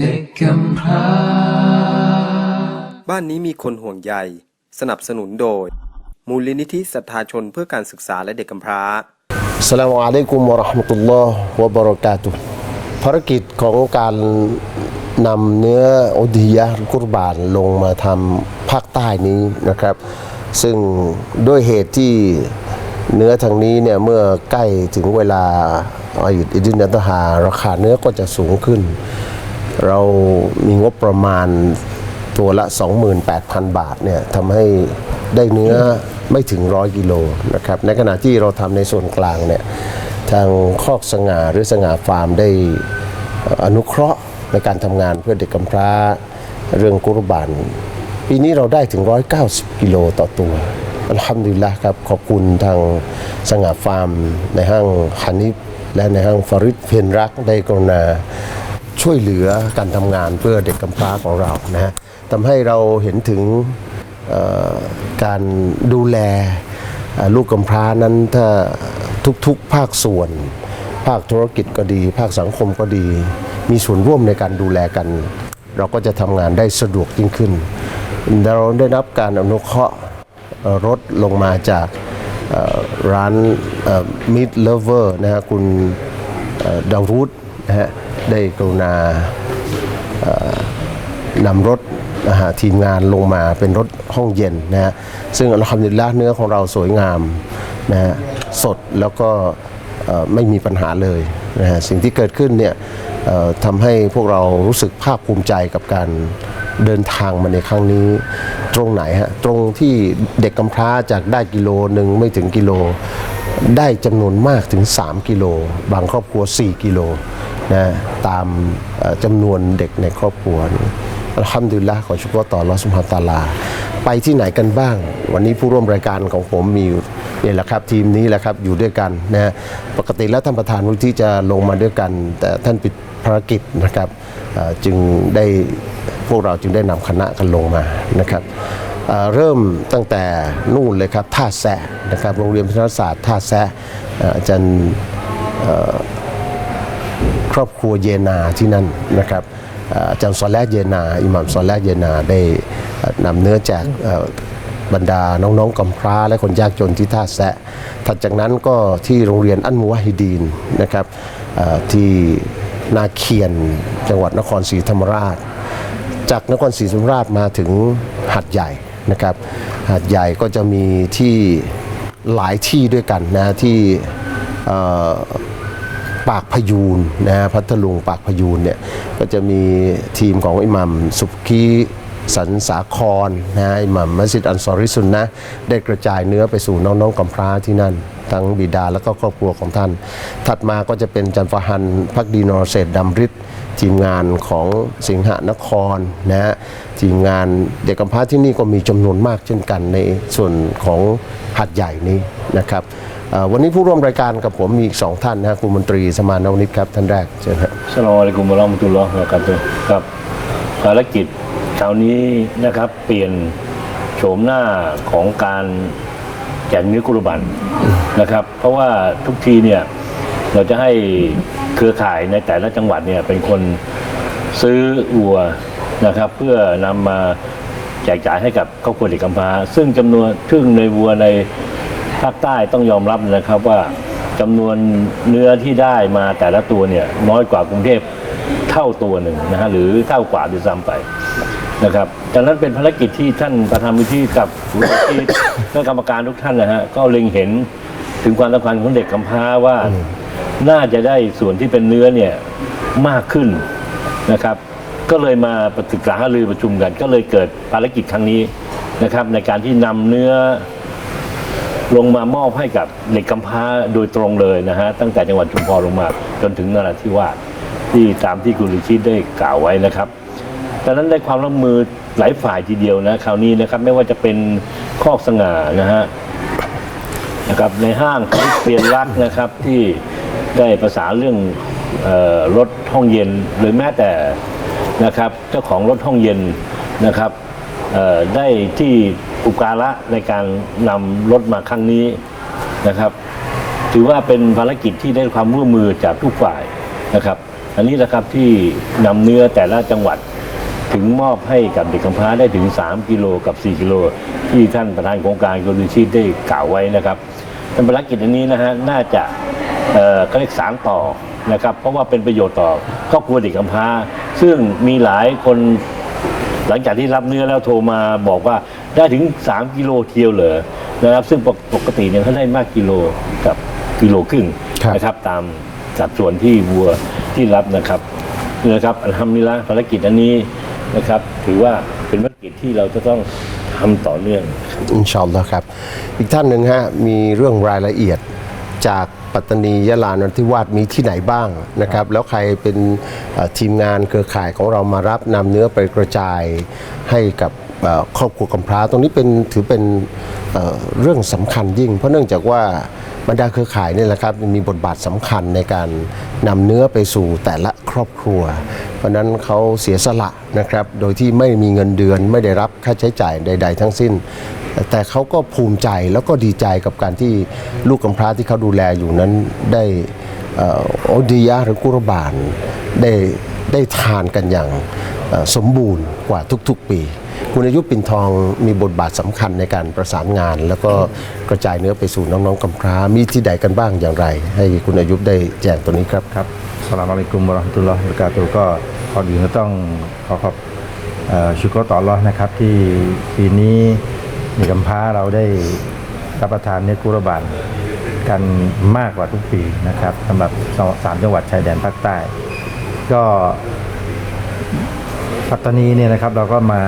เด็กกำพร้า บ้านนี้มีคนห่วงใย สนับสนุนโดย มูลนิธิศรัทธาชนเพื่อการศึกษาและเด็กกำพร้า สลามอะลัยกุมวะเราะห์มะตุลลอฮ์วะบะเราะกาตุฮ์ภารกิจของการนำเนื้ออุดิยะห์กุรบานลงมาทำภาคใต้นี้นะครับ ซึ่งด้วยเหตุที่เนื้อทางนี้เนี่ยเมื่อใกล้ถึงเวลาอายุดอิดินอัตฮาราคาเนื้อก็จะสูงขึ้น เรามีงบประมาณตัวละ 28,000 บาทเนี่ยทำให้ได้เนื้อไม่ถึงร้อยกิโลนะครับในขณะที่เราทำในส่วนกลางเนี่ยทางคอกสง่าหรือสง่าฟาร์มได้เอ่ออนุเคราะห์ในการทำงานเพื่อเด็กกำพร้าเรื่องกุรบานปีนี้เราได้ถึง 190 กิโลต่อตัวอัลฮัมดุลิลละครับ ขอบคุณทางสง่าฟาร์ม ในห้างฮานิฟและในห้างฟาริดเพนรักได้กรุณา ช่วยเหลือการทำงานเพื่อเด็กกำพร้าของเรานะฮะทำให้เราเห็นถึงการดูแลลูกกำพร้านั้นถ้าทุกๆภาคส่วน ภาคธุรกิจก็ดี ภาคสังคมก็ดี มีส่วนร่วมในการดูแลกัน เราก็จะทำงานได้สะดวกยิ่งขึ้น เราได้รับการอนุเคราะห์รถลงมาจากร้านมิดเลเวอร์นะฮะคุณดารุดนะฮะ ได้กรุณานำรถนะฮะทีมงานลงมาเป็นรถห้องเย็นนะฮะซึ่งอัลฮัมดุลิลละเนื้อของเราสวยงามนะฮะสดแล้วก็ไม่มีปัญหาเลยนะฮะสิ่งที่เกิดขึ้นเนี่ยทำให้พวกเรารู้สึกภาคภูมิใจกับการเดินทางมาในครั้งนี้ตรงไหนฮะตรงที่เด็กกำพร้าจากได้กิโลหนึ่งไม่ถึงกิโล ได้จำนวนมากถึง 3 กิโล บางครอบครัว 4 กิโล นะตามจำนวนเด็กในครอบครัวนี้อัลฮัมดุลิลละขอชุกรต่ออัลอสุบฮาตาลา ไปที่ไหนกันบ้าง วันนี้ผู้ร่วมรายการของผมมีอยู่นี่แหละครับทีมนี้แหละครับอยู่ด้วยกันนะปกติแล้วท่านประธานวุฒิจะลงมาด้วยกัน แต่ท่านปิดภารกิจนะครับจึงได้พวกเราจึงได้นำคณะกันลงมานะครับเริ่มตั้งแต่นู่นเลยครับท่าแซะนะครับโรงเรียนพัฒนศาสตร์ท่าแซะอาจารย์ ครอบครัวเยนาที่นั่นนะครับอาจารย์ซอลแลเยนา อิหม่ามซอลแลเยนาได้นำเนื้อแจกบรรดาน้องๆกำพร้าและคนยากจนที่ท่าแซะถัดจากนั้นก็ที่โรงเรียนอันมุวะฮิดีนนะครับที่นาเคียนจังหวัดนครศรีธรรมราช จากนครศรีธรรมราชมาถึงหัดใหญ่นะครับหัดใหญ่ก็จะมีที่หลายที่ด้วยกันนะที่ ปากพยูนนะฮะพัทลุงปากพยูนเนี่ยก็จะมีทีมของอิหมัมสุกีสันสาครนะฮะอิหมัมมัสยิดอันซอริสุนนะได้กระจายเนื้อไปสู่น้องๆกำพร้าที่นั่น ทั้งบิดาและก็ครอบครัวของท่าน ถัดมาก็จะเป็นจันฟาฮันพักดีนอร์เศษดำริดทีมงานของสิงหนครนะฮะทีมงานเด็กกำพร้าที่นี่ก็มีจำนวนมากเช่นกันในส่วนของหัดใหญ่นี้นะครับ วันนี้ผู้ร่วมรายการกับผมมีอีกสองท่านนะฮะคุณมนตรีสมานนวนิชครับท่านแรกเชิญครับสลอะลัยกุมวะเระห์มตุลลอฮ์วะบะเราะกาตุฮ์ครับภารกิจคราวนี้นะครับเปลี่ยนโฉมหน้าของการแจกเนื้อกุรบันนะครับ เพราะว่าทุกทีเนี่ยเราจะให้เครือข่ายในแต่ละจังหวัดเนี่ยเป็นคนซื้อวัวนะครับ เพื่อนำมาแจกจ่ายให้กับครอบครัวเด็กกำพร้าซึ่งจำนวนซึ่งในวัวใน ภาคใต้ต้องยอมรับนะครับว่าจำนวนเนื้อที่ได้มาแต่ละตัวเนี่ยน้อยกว่ากรุงเทพเท่าตัวหนึ่งนะฮะหรือเท่ากว่าด้วยซ้ำไปนะครับดังนั้นเป็นภารกิจที่ท่านประธานวิธีกับผู้ที่และกรรมการทุกท่านนะฮะก็เล็งเห็นถึงความสำคัญของเด็กกำพร้าว่าน่าจะได้ส่วนที่เป็นเนื้อเนี่ยมากขึ้นนะครับ ก็เลยมาปรึกษาหารือประชุมกัน ก็เลยเกิดภารกิจครั้งนี้นะครับ ในการที่นำเนื้อ ลงมามอบให้กับเด็กกำพร้าโดยตรงเลยนะฮะตั้งแต่จังหวัดชุมพรลงมาจนถึงนราธิวาสที่ตามที่คุณลิชิตได้กล่าวไว้นะครับดังนั้นได้ความร่วมมือหลายฝ่ายทีเดียวนะคราวนี้นะครับไม่ว่าจะเป็นคอกสง่านะฮะนะครับในห้างคริสเตียนรักนะครับที่ได้ประสานเรื่องออรถห้องเย็นหรือแม้แต่นะครับเจ้าของรถห้องเย็นนะครับได้ที่ อุปการะในการนำรถมาครั้งนี้นะครับ ถือว่าเป็นภารกิจที่ได้ความร่วมมือจากทุกฝ่ายนะครับ อันนี้แหละครับที่นำเนื้อแต่ละจังหวัดถึงมอบให้กับเด็กกำพร้าได้ถึง 3 กิโลกับ 4 กิโล ที่ท่านประธานโครงการกรณีชีพได้กล่าวไว้นะครับเป็นภารกิจอันนี้นะฮะน่าจะเอ่อเขาเรียกสารต่อนะครับ เพราะว่าเป็นประโยชน์ต่อครอบครัวเด็กกำพร้า ซึ่งมีหลายคนหลังจากที่รับเนื้อแล้วโทรมาบอกว่า ได้ถึง 3 กิโลเทียวเหรอนะครับ ซึ่งปกปกติเนี่ยเขาได้มากกิโลกับกิโลครึ่งครับนะครับ ตามสัดส่วนที่วัวที่รับนะครับนี่นะครับอัลฮัมดุลิลละห์ภารกิจอันนี้นะครับ ถือว่าเป็นภารกิจที่เราจะต้องทำต่อเนื่องอินชาอัลลอฮ์ครับ อีกท่านหนึ่งฮะมีเรื่องรายละเอียดจากปัตตานียะลานนทิวาสมีที่ไหนบ้างนะครับ แล้วใครเป็นเอ่อทีมงานเครือข่ายของเรามารับนำเนื้อไปกระจายให้กับเอ่อ ครอบครัวกำพร้าตรงนี้เป็นถือเป็นเเรื่องสำคัญยิ่ง เพราะเนื่องจากว่าบรรดาเครือข่ายนี่แหละครับมีบทบาทสำคัญในการนำเนื้อไปสู่แต่ละครอบครัว เพราะนั้นเขาเสียสละนะครับโดยที่ไม่มีเงินเดือนไม่ได้รับค่าใช้จ่ายใด ๆ ทั้งสิ้น แต่เขาก็ภูมิใจแล้วก็ดีใจกับการที่ลูกกำพร้าที่เขาดูแลอยู่นั้นได้เอ่อโอดียะหรือกุรบานได้ได้ทานกันอย่าง สมบูรณ์กว่าทุกๆ ปี คุณอายุปิ่นทองมีบทบาทสำคัญในการประสานงาน แล้วก็กระจายเนื้อไปสู่น้องๆกำพร้ามีที่ใดกันบ้างอย่างไร ให้คุณอายุได้แจ้งตัวนี้ครับครับสลามอะลัยกุมวะเราะห์มะตุลลอฮ์วะบะเราะกาตุฮ์ก็ก่อนอื่นก็ต้องขอขอบเอ่อชุกรต่ออัลลอฮ์นะครับที่ปีนี้ในกำพร้าเราได้รับประทานเนื้อกุรบานกันมากกว่าทุกปีนะครับสำหรับสามจังหวัดชายแดนภาคใต้ ก็ ปัตตานีเนี่ยนะครับเราก็มา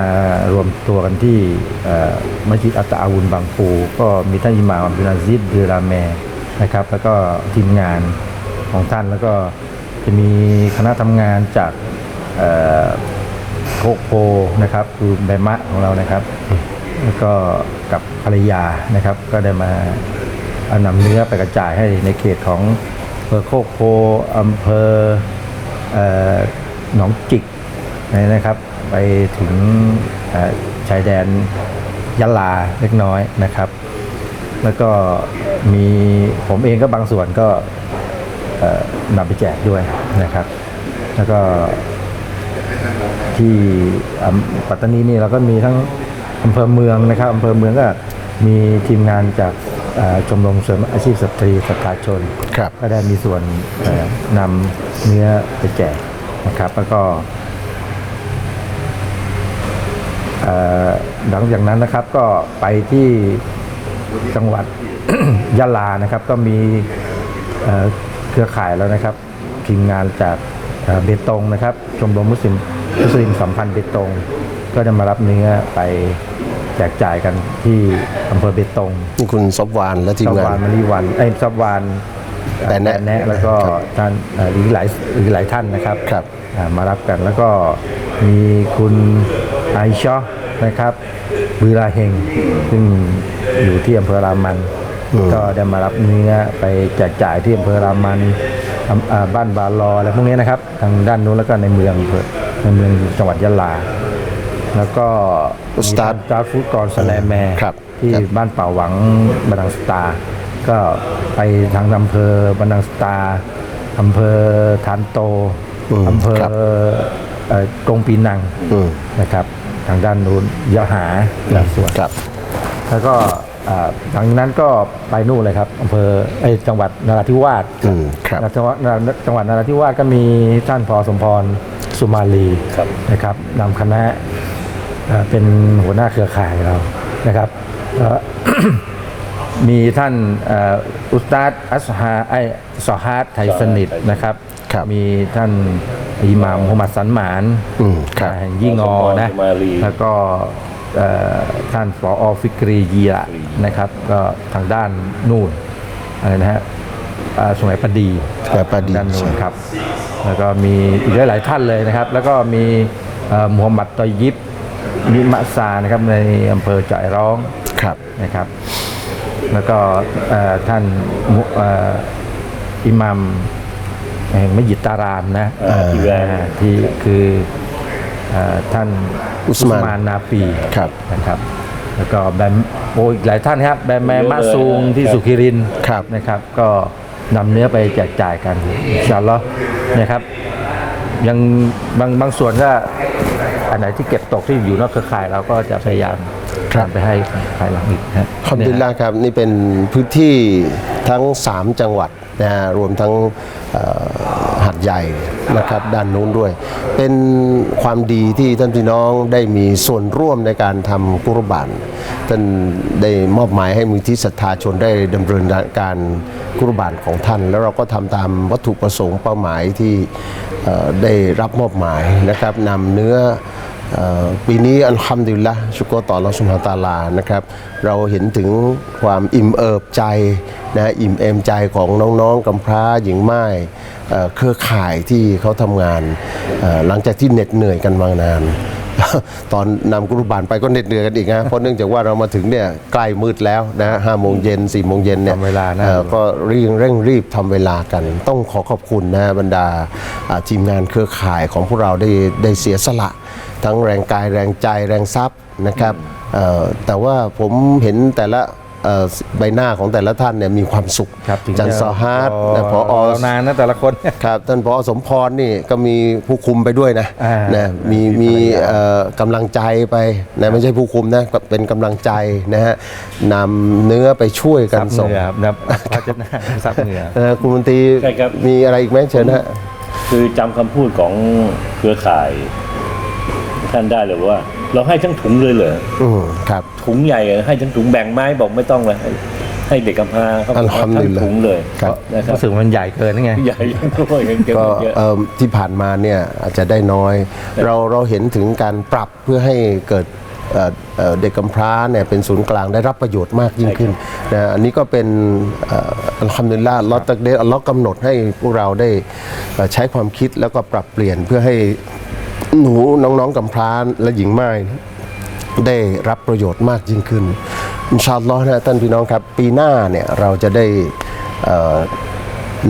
รวมตัวกันที่มัสยิดอัตอาวุนบางปู ก็มีท่านอิหม่ามอับดุลอาซิดเดอราแมนะครับ แล้วก็ทีมงานของท่านแล้วก็จะมีคณะทำงานจากโคโพนะครับคือแบมะของเรานะครับ แล้วก็กับภรรยานะครับ ก็ได้มาอานำเนื้อไปกระจายให้ในเขตของอำเภอโคกโพอำเภอหนองจิก นะครับ ไปถึงเอ่อชายแดนยะลาเล็กน้อยนะครับ แล้วก็มีผมเองก็บางส่วนก็เอ่อนำไปแจกด้วยนะครับ แล้วก็ที่อำปัตตานีนี่เราก็มีทั้งอำเภอเมืองนะครับอำเภอเมืองก็มีทีมงานจากเอ่อชมรมเสริมอาชีพสตรีสตาชนครับก็ได้มีส่วนเอ่อนำเนื้อไปแจกนะครับ แล้วก็เอ่อ หลังจากนั้นนะครับก็ไปที่จังหวัด ยะลานะครับ ก็มีเอ่อเครือข่ายแล้วนะครับทีมงานจากเอ่อเบตงนะครับ ชมรมมุสลิมมุสลิมสัมพันธ์เบตง ก็จะมารับเนื้อไปแจกจ่ายกันที่อำเภอเบตงนี่คุณซบวานและทีมซับงานวานมารีวันไอ้ยซับวานเอ่อแปะแนะแปะแนะแล้วก็ครับท่านเอ่อหรือหลายหรือหลายท่านนะครับครับอ่ามารับกันแล้วก็มีคุณ ไอชอนะครับบือลาเฮงซึ่งอยู่ที่อำเภอรามัน ก็ได้มารับเนื้อไปแจกจ่ายที่อำเภอรามันอำอ่าบ้านบาลออะไรพวกนี้นะครับ ทางด้านนู้นแล้วก็ในเมืองอำเภอในเมืองจังหวัดยะลา แล้วก็อุสตาดมีท่นจาร์ดฟูดกรสแลมแมร์ครับที่ครับบ้านป่าหวังบันดังสตาร์ก็ไปทางอำเภอบันดังสตาร์อำเภอทานโตอืมอำเภอครับเอ่อกรงปีนังอืมนะครับ ทางด้านนู้นยะหาหลายส่วนครับ แล้วก็อ่าหลังจากนั้นก็ไปนู่นเลยครับอำเภอไอยจังหวัดนราธิวาสอืมครับ จังหวัดจังหวัดนราธิวาสก็มีท่านพอสมพรสุมาลีครับ นะครับนำคณะเอ่อเป็นหัวหน้าเครือข่ายเรานะครับแล้วมีท่านเอ่ออุสตาดอัสฮาไอซอฮาดไทยสนิทนะครับ ครับ มีท่าน อิหม่ามมุฮัมมัดสันหมานอืมครับแห่งยี่งอนะสุมาลี แล้วก็เอ่อท่านปออฟิกรียีระนะครับ ก็ทางด้านนู่นอะไรนะฮะอ่าสมัยปดี สมัยปดีด้านนู้นใช่ครับ แล้วก็มีอีกหลายๆท่านเลยนะครับ แล้วก็มีเอ่อมูฮัมหมัดตอยยิบนิมะซานะครับในอำเภอจ่ายร้อง ครับ นะครับ แล้วก็เอ่อท่านมุเอ่ออิหมัม แห่งมัสยิดตารามนะอ่า ที่แรกอ่าที่คือเอ่อท่านอุสมาน นาปีครับ นะครับ แล้วก็แบมโอ้อีกหลายท่านครับแบมแมมาซูงที่สุขิรินทร์ครับ นะครับก็นำเนื้อไปแจกจ่ายกันอินชาอัลลอฮ์นะครับ ยังบางบางส่วนก็อันไหนที่เก็บตกที่อยู่นอกเครือข่ายเราก็จะพยายามครับนำไปให้ภายหลังอีกนะขอบคุณลาครับนี่เป็นพื้นที่ ทั้ง 3 จังหวัดนะฮะรวมทั้งหัดใหญ่นะครับด้านนู้นด้วย เป็นความดีที่ท่านพี่น้องได้มีส่วนร่วมในการทำกุรบานท่านได้มอบหมายให้มูลที่ศรัทธาชนได้ดำเนินการกุรบานของท่าน แล้วเราก็ทำตามวัตถุประสงค์เป้าหมายที่ได้รับมอบหมายนะครับนำเนื้อ ปีนี้อัลฮัมดุลิลละชุกรต่อเราสุภาตาลานะครับ เราเห็นถึงความอิ่มเอิบใจนะอิ่มเอมใจของน้องๆกำพร้าหญิงไม้เอ่อเครือข่ายที่เขาทำงานเอ่อหลังจากที่เหน็ดเหนื่อยกันมานานตอนนำกุรุบานไปก็เหน็ดเหนื่อยกันอีกนะเพราะเนื่องจากว่าเรามาถึงเนี่ยใกล้มืดแล้วนะห้าโมงเย็นสี่โมงเย็นเนี่ยทำเวลานะเอ่อก็รีบเร่งรีบทำเวลากัน ต้องขอขอบคุณนะบรรดาอ่าทีมงานเครือข่ายของพวกเราได้ได้เสียสละ ทั้งแรงกายแรงใจแรงทรัพย์นะครับเอ่อแต่ว่าผมเห็นแต่ละเอ่อใบหน้าของแต่ละท่านเนี่ยมีความสุขครับถึงจันทร์ซอฮาร์ดนะพอเรานานนะแต่ละคนครับท่านพอสมพรนี่ก็มีผู้คุมไปด้วยนะอ่านะมีมีเอ่อกำลังใจไปนะไม่ใช่ผู้คุมนะเป็นกำลังใจนะฮะนำเนื้อไปช่วยกันซับส่งเหงื่อนะพระเจ้าหน้าซับเหงื่อเอ่อคุณมนตรีใช่ครับมีอะไรอีกไหมเชิญนะฮะคือจำคำพูดของเครือข่าย ท่านได้เลยว่า เราให้ทั้งถุงเลยเหรออืมครับ ถุงใหญ่ให้ทั้งถุงแบ่งไม้บอกไม่ต้องเลยให้ให้เด็กกำพร้าเขาอัลเอาฮัมดุทั้ลิงลลาห์ถุงเลยครับ นะครับรู้สึกมันใหญ่เกินนี่ไง ใหญ่ยังด้วยยังเก็บก็เยอะ เอิ่มที่ผ่านมาเนี่ยอาจจะได้น้อย เราเราเห็นถึงการปรับเพื่อให้เกิดเอ่อเอ่อเด็กกำพร้าเนี่ยเป็นศูนย์กลางได้รับประโยชน์มากยิ่งขึ้นนะอันนี้ก็เป็นเอ่ออัลฮัมดุลิลลาห์อัลลอฮ์ตักเดรอัลลอฮ์กำหนดให้พวกเราได้เอ่อใช้ความคิดแล้วก็ปรับเปลี่ยนเพื่อให้ หนูน้องๆกำพร้าและหญิงไม้ได้รับประโยชน์มากยิ่งขึ้นอินชาอัลลอฮ์นะท่านพี่น้องครับ ปีหน้าเนี่ยเราจะได้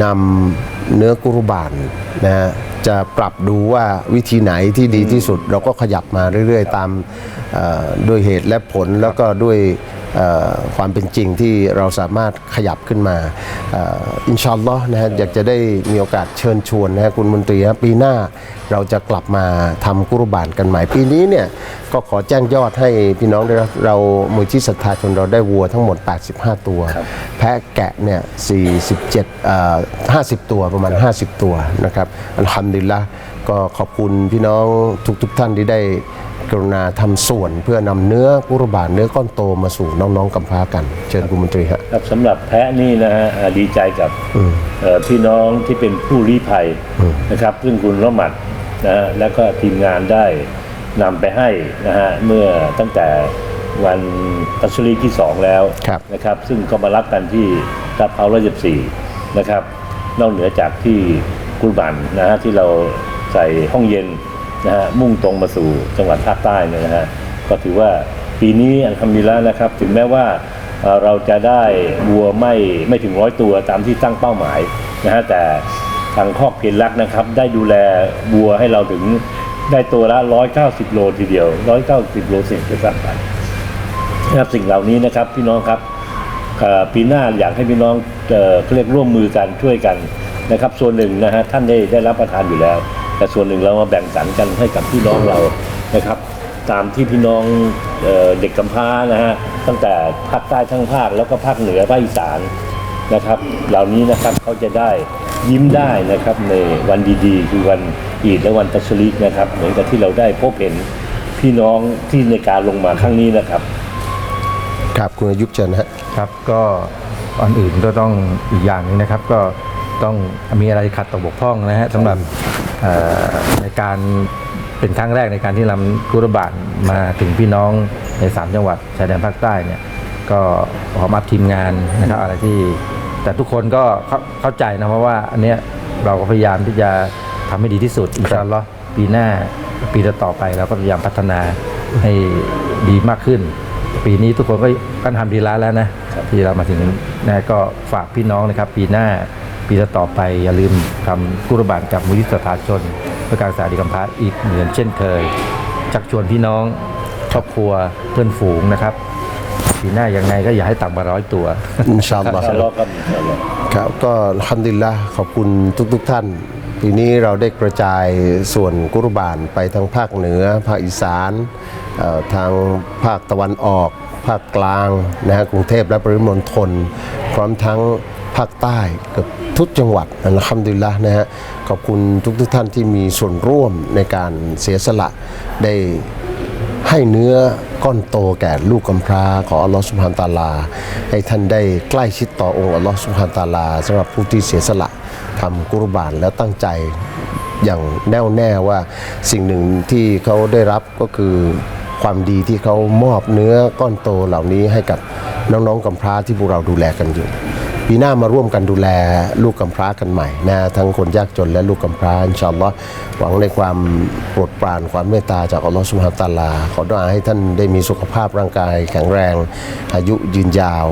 นำเนื้อกุรุบานนะฮะจะปรับดูว่าวิธีไหนที่ดีที่สุด เราก็ขยับมาเรื่อยๆ ตามด้วยเหตุและผลแล้วก็ด้วย ความเป็นจริงที่เราสามารถขยับขึ้นมาเอ่ออินชาอัลลอฮ์นะฮะอยากจะได้มีโอกาสเชิญชวนนะฮะคุณมนตรีฮะปีหน้าเราจะกลับมาทำกุรุบานกันใหม่ ปีนี้เนี่ยก็ขอแจ้งยอดให้พี่น้องได้รับเรามูลที่ศรัทธาชนเราได้วัวทั้งหมด 85 ตัว แพะแกะเนี่ย47เอ่อ50 ตัวประมาณ 50 ตัวนะครับอัลฮัมดุลิลละก็ขอบคุณพี่น้องทุกๆทท่านที่ได้ กรุณาทำส่วนเพื่อนำเนื้อกุรบานเนื้อก้อนโตมาสู่น้องๆกำพร้ากัน เชิญคุณมนตรีฮะครับสำหรับแพะนี่นะฮะอ่าดีใจกับเอ่อพี่น้องที่เป็นผู้ลี้ภัยนะครับ ซึ่งคุณละหมัดนะฮะแล้วก็ทีมงานได้นำไปให้นะฮะเมื่อตั้งแต่วันพัชรีที่สองแล้วครับนะครับ ซึ่งก็มารับกันที่ทับเผาร้อยสิบสี่นะครับ นอกเหนือจากที่กุลบันนะฮะที่เราใส่ห้องเย็น นะฮะมุ่งตรงมาสู่จังหวัดภาคใต้เนี่ยนะฮะก็ถือว่าปีนี้อันทำดีแล้วนะครับ ถึงแม้ว่าเราจะได้วัวไม่ไม่ถึงร้อยตัวตามที่ตั้งเป้าหมายนะฮะแต่ทางครอบเพียรรักนะครับ ได้ดูแลวัวให้เราถึงได้ตัวละ 190 โลทีเดียว 190 โลเศษด้วยซ้ำไปนะครับสิ่งเหล่านี้นะครับพี่น้องครับปีหน้าอยากให้พี่น้องเอเรียกร่วมมือกันช่วยกันนะครับ ส่วนหนึ่งนะฮะท่านได้ได้รับประทานอยู่แล้ว แต่ส่วนหนึ่งเรามาแบ่งสรรกันให้กับพี่น้องเรานะครับ ตามที่พี่น้องเอ่อเด็กกำพร้านะฮะตั้งแต่ภาคใต้ทั้งภาคแล้วก็ภาคเหนือภาคอีสานนะครับ เหล่านี้นะครับเขาจะได้ยิ้มได้นะครับในวันดีๆ คือวันอีดและวันตัชริกนะครับ เหมือนกับที่เราได้พบเห็นพี่น้องที่ในการลงมาครั้งนี้นะครับครับคุณอายุบเชิญนะฮะครับก็ก่อนอื่นก็ต้องอีกอย่างหนึงนะครับ ก็ต้องมีอะไรขัดตกบกพร่องนะฮะสำหรับเอ่อ ในการเป็นครั้งแรกในการที่นำกุรบานมาถึงพี่น้องใน 3 จังหวัดชายแดนภาคใต้เนี่ยก็ขอมาทีมงานนะครับอะไรที่แต่ทุกคนก็เข้าใจนะเพราะว่าอันเนี้ยเราก็พยายามที่จะทำให้ดีที่สุดอินชาอัลลอฮ์ปีหน้าปีต่อไปเราก็พยายามพัฒนาให้ดีมากขึ้น ปีนี้ทุกคนก็ก็ทำดีแล้วแล้วนะที่เรามาถึงนะก็ฝากพี่น้องนะครับ ปีหน้า ปีต่อๆไปอย่าลืมทำกุรบานกับมุทิสถาชนเพื่อการศึกษาดีกำพร้าอีกเหมือนเช่นเคย ชักชวนพี่น้องครอบครัวเพื่อนฝูงนะครับปีหน้ายังไงก็อย่าให้ต่ำกว่าร้อยตัวอินชาอัลลอฮ์ทะเลาะกันตลอดครับก็อัลฮัมดุลิลละขอบคุณทุกๆทท่านทีนี้เราได้กระจายส่วนกุรบานไปทางภาคเหนือ ภาคอีสานเอ่อทางภาคตะวันออก ภาคกลางนะฮะกรุงเทพและปริมณฑลพร้อมทั้ง ภาคใต้เกับทุกจังหวัดอัลฮัมดุลละนะฮะขอบคุณทุกทุกท่านที่มีส่วนร่วมในการเสียสละได้ให้เนื้อก้อนโตแก่ลูกกำพร้าของอัลลอฮฺสุบฮานตะอาลา ให้ท่านได้ใกล้ชิดต่อองค์อัลลอฮฺสุบฮานตะอาลาสำหรับผู้ที่เสียสละทำกุรบานแล้วตั้งใจอย่างแน่วแน่ว่าสิ่งหนึ่งที่เขาได้รับก็คือความดีที่เขามอบเนื้อก้อนโตเหล่านี้ให้กับน้องๆกำพร้าที่พวกเราดูแลกันอยู่ ปีหน้ามาร่วมกันดูแลลูกกำพร้ากันใหม่นะทั้งคนยากจนและลูกกำพร้าอินชาอัลลอฮ์หวังในความโปรดปรานความเมตตาจากอัลลอฮ์สุบฮานตาลา ขอดุอาให้ท่านได้มีสุขภาพร่างกายแข็งแรง อายุยืนยาว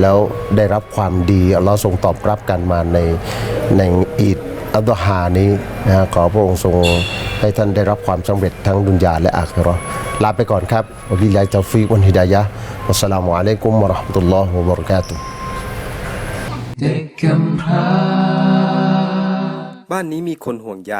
แล้วได้รับความดีอัลลอฮ์ทรงตอบรับกันมาในในอีดอัลดฮานี้นะขอพระองค์ทรงให้ท่านได้รับความสำเร็จทั้งดุนยาและอาคิเราะห์ลาไปก่อนครับวบิลลาฮิตตอฟิกวันฮิดายะฮ์วัสสลามุอะลัยกุมวะราะห์มะตุลลอฮ์วะบะเราะกาตุฮ์ เด็กกำพร้า บ้านนี้มีคนห่วงใย